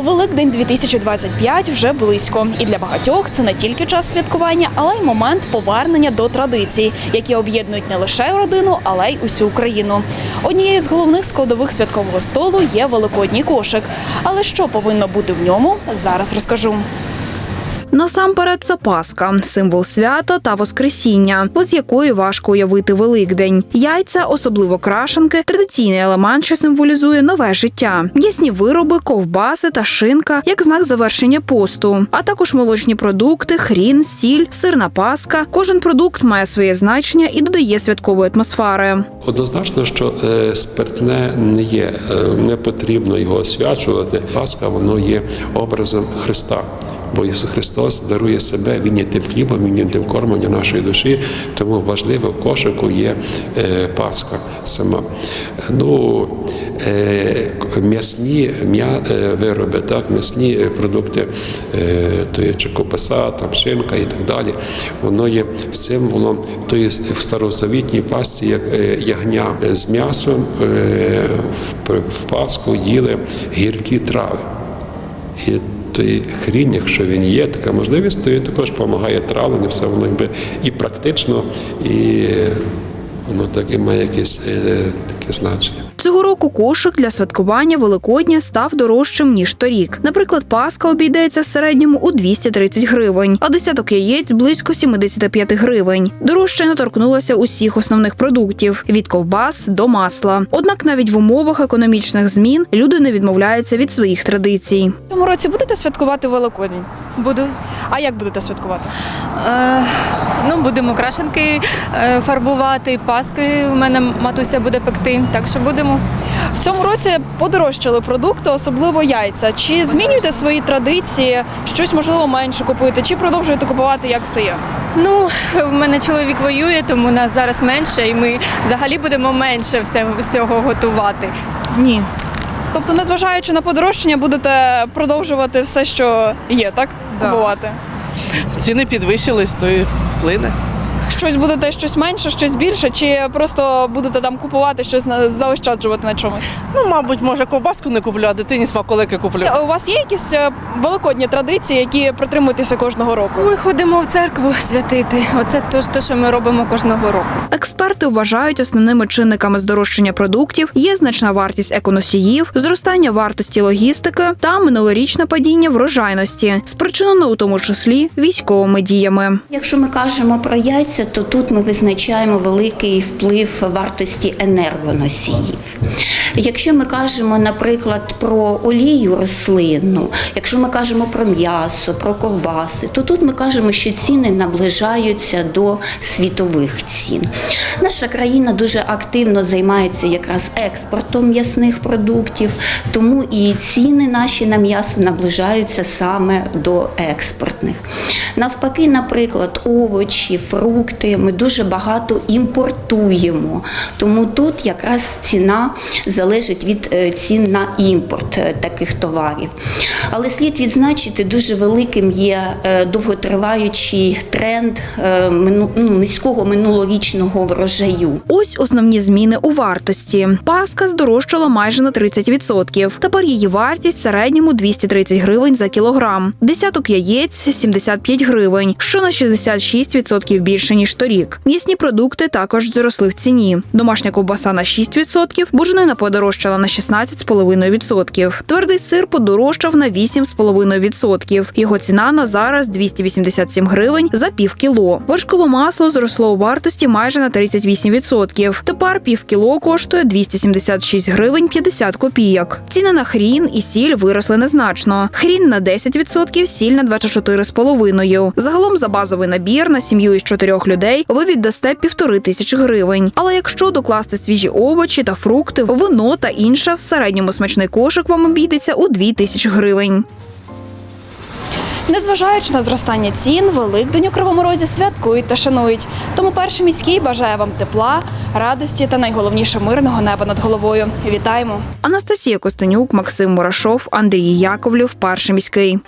Великдень 2025 вже близько, і для багатьох це не тільки час святкування, але й момент повернення до традицій, які об'єднують не лише родину, але й усю Україну. Однією з головних складових святкового столу є великодній кошик. Але що повинно бути в ньому, зараз розкажу. Насамперед, це Пасха, символ свята та Воскресіння, без якої важко уявити Великдень. Яйця, особливо крашенки, традиційний елемент, що символізує нове життя. Ясні вироби, ковбаси та шинка як знак завершення посту, а також молочні продукти, хрін, сіль, сирна паска. Кожен продукт має своє значення і додає святкової атмосфери. Однозначно, що е, спиртне не є, е, не потрібно його освячувати. Пасха воно є образом Христа. Бо Ісус Христос дарує себе, Він є тим хлібом, Він є тим кормом для нашої душі, тому важливо в кошику є е, Пасха сама. Ну, е, м'ясні м'я, е, вироби, так, м'ясні продукти, то є чи ковбаса, там, шинка і так далі, воно є символом тої в старозавітній пасті, як ягня з м'ясом в, Пасху їли гіркі трави. Той хрінь, якщо він є, така можливість, то він також допомагає травленню, все воно якби і практично, і воно так і має якесь е, таке значення. Цього року кошик для святкування Великодня став дорожчим ніж торік. Наприклад, Пасха обійдеться в середньому у 230 гривень, а десяток яєць близько 75 гривень. Дорожчання торкнулося усіх основних продуктів від ковбас до масла. Однак навіть в умовах економічних змін люди не відмовляються від своїх традицій. Цьому році будете святкувати Великодень? Буду. А як будете святкувати? Е, ну, будемо крашенки е, фарбувати, паски у мене матуся буде пекти, так що будемо. В цьому році подорожчали продукти, особливо яйця. Чи змінюєте свої традиції? Щось можливо менше купуєте, чи продовжуєте купувати як все є? Ну, в мене чоловік воює, тому нас зараз менше, і ми взагалі будемо менше все, всього готувати. Ні. Тобто, незважаючи на подорожчання, будете продовжувати все, що є, так? Да. Купувати. Ціни підвищились, то і вплине. Щось будете щось менше, щось більше, чи просто будете там купувати щось на заощаджувати на чомусь? Ну, мабуть, може, ковбаску не куплю, а дитині смаколики куплю. У вас є якісь е, великодні традиції, які притримуєтеся кожного року? Ми ходимо в церкву святити. Оце те, те, що ми робимо кожного року. Експерти вважають основними чинниками здорожчання продуктів є значна вартість еконосіїв, зростання вартості логістики та минулорічне падіння врожайності, спричинено у тому числі військовими діями. Якщо ми кажемо про яйця, то тут ми визначаємо великий вплив вартості енергоносіїв. Якщо ми кажемо, наприклад, про олію рослинну, якщо ми кажемо про м'ясо, про ковбаси, то тут ми кажемо, що ціни наближаються до світових цін. Наша країна дуже активно займається якраз експортом м'ясних продуктів, тому і ціни наші на м'ясо наближаються саме до експортних. Навпаки, наприклад, овочі, фрукти ми дуже багато імпортуємо. Тому тут якраз ціна залежить від е, цін на імпорт е, таких товарів. Але слід відзначити, дуже великим є е, довготриваючий тренд ну, низького минулорічного врожаю. Ось основні зміни у вартості. Паска здорожчала майже на 30%. Тепер її вартість в середньому 230 гривень за кілограм. Десяток яєць 75 гривень, що на 66% більше ніж торік. М'ясні продукти також зросли в ціні. Домашня ковбаса на 6%, буженина подорожчала на 16,5%. Твердий сир подорожчав на 8,5%. Його ціна на зараз 287 гривень за пів кіло. Вершкове масло зросло у вартості майже на 38%. Тепер пів кіло коштує 276 гривень 50 копійок. Ціни на хрін і сіль виросли незначно. Хрін на 10%, сіль на 24,5%. Загалом за базовий набір на сім'ю із чотирьох людей ви віддасте півтори тисячі гривень. Але якщо докласти свіжі овочі та фрукти, вино та інше, в середньому смачний кошик вам обійдеться у 2 тисячі гривень. Незважаючи на зростання цін, Великдень у Кривому Розі святкують та шанують. Тому перший міський бажає вам тепла, радості та найголовніше мирного неба над головою. Вітаємо! Анастасія Костенюк, Максим Мурашов, Андрій Яковлів, перший міський.